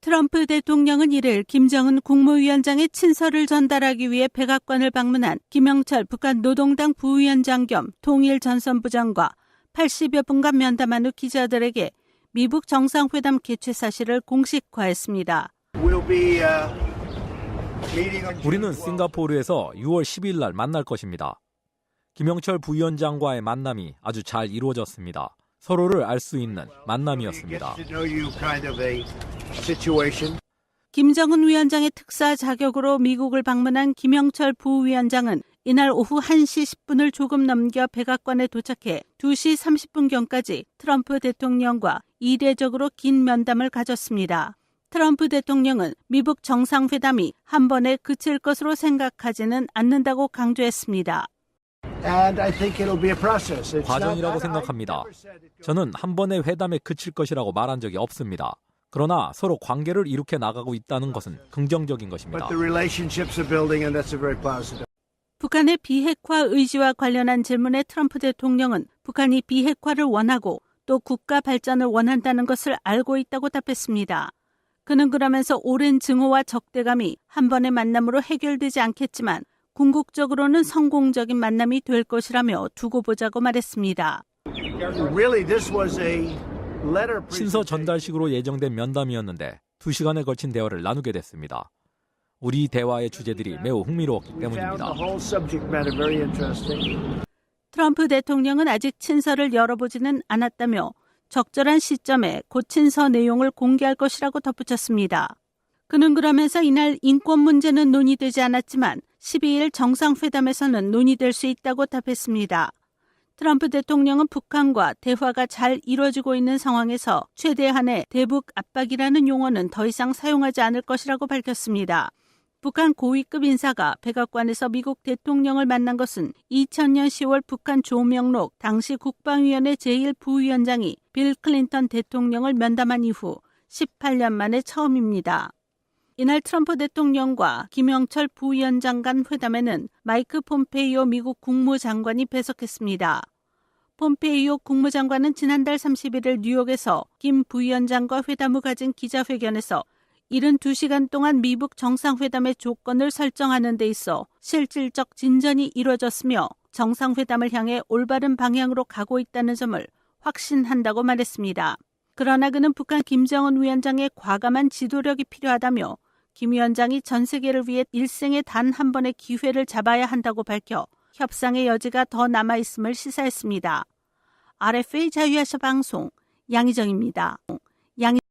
트럼프 대통령은 이를 김정은 국무위원장의 친서를 전달하기 위해 백악관을 방문한 김영철 북한 노동당 부위원장 겸 통일 전선부장과 80여 분간 면담한 후 기자들에게 미북 정상회담 개최 사실을 공식화했습니다. Uh, 우리는 June 12th. 싱가포르에서 6월 10일 날 만날 것입니다. 김영철 부위원장과의 만남이 아주 잘 이루어졌습니다. 서로를 알 수 있는 만남이었습니다. 김정은 위원장의 특사 자격으로 미국을 방문한 김영철 부위원장은 이날 오후 1시 10분을 조금 넘겨 백악관에 도착해 2시 30분경까지 트럼프 대통령과 이례적으로 긴 면담을 가졌습니다. 트럼프 대통령은 미북 정상회담이 한 번에 그칠 것으로 생각하지는 않는다고 강조했습니다. And I think it'll be a process. It's 과정이라고 not- 생각합니다. 저는 한 번의 회담에 그칠 것이라고 말한 적이 없습니다. 그러나 서로 관계를 이룩해 나가고 있다는 것은 긍정적인 것입니다. But the relationships are building, and that's a very positive. 북한의 비핵화 의지와 관련한 질문에 트럼프 대통령은 북한이 비핵화를 원하고 또 국가 발전을 원한다는 것을 알고 있다고 답했습니다. 그는 그러면서 오랜 증오와 적대감이 한 번의 만남으로 해결되지 않겠지만 궁극적으로는 성공적인 만남이 될 것이라며 두고 보자고 말했습니다. Really, presentation. 전달식으로 예정된 면담이었는데 두 시간에 걸친 대화를 나누게 됐습니다. 우리 대화의 주제들이 매우 흥미로웠기 때문입니다. 트럼프 대통령은 아직 친서를 열어보지는 않았다며 적절한 시점에 곧 친서 내용을 공개할 것이라고 덧붙였습니다. 그는 그러면서 이날 인권 문제는 논의되지 않았지만 12일 정상회담에서는 논의될 수 있다고 답했습니다. 트럼프 대통령은 북한과 대화가 잘 이루어지고 있는 상황에서 최대한의 대북 압박이라는 용어는 더 이상 사용하지 않을 것이라고 밝혔습니다. 북한 고위급 인사가 백악관에서 미국 대통령을 만난 것은 2000년 10월 북한 조명록 당시 국방위원회 제1부위원장이 빌 클린턴 대통령을 면담한 이후 18년 만에 처음입니다. 이날 트럼프 대통령과 김영철 부위원장 간 회담에는 마이크 폼페이오 미국 국무장관이 배석했습니다. 폼페이오 국무장관은 지난달 31일 뉴욕에서 김 부위원장과 회담 후 가진 기자회견에서 72시간 동안 미북 정상회담의 조건을 설정하는 데 있어 실질적 진전이 이루어졌으며 정상회담을 향해 올바른 방향으로 가고 있다는 점을 확신한다고 말했습니다. 그러나 그는 북한 김정은 위원장의 과감한 지도력이 필요하다며 김 위원장이 전 세계를 위해 일생에 단 한 번의 기회를 잡아야 한다고 밝혀 협상의 여지가 더 남아 있음을 시사했습니다. RFA 자유아시아 방송 양희정입니다. 양희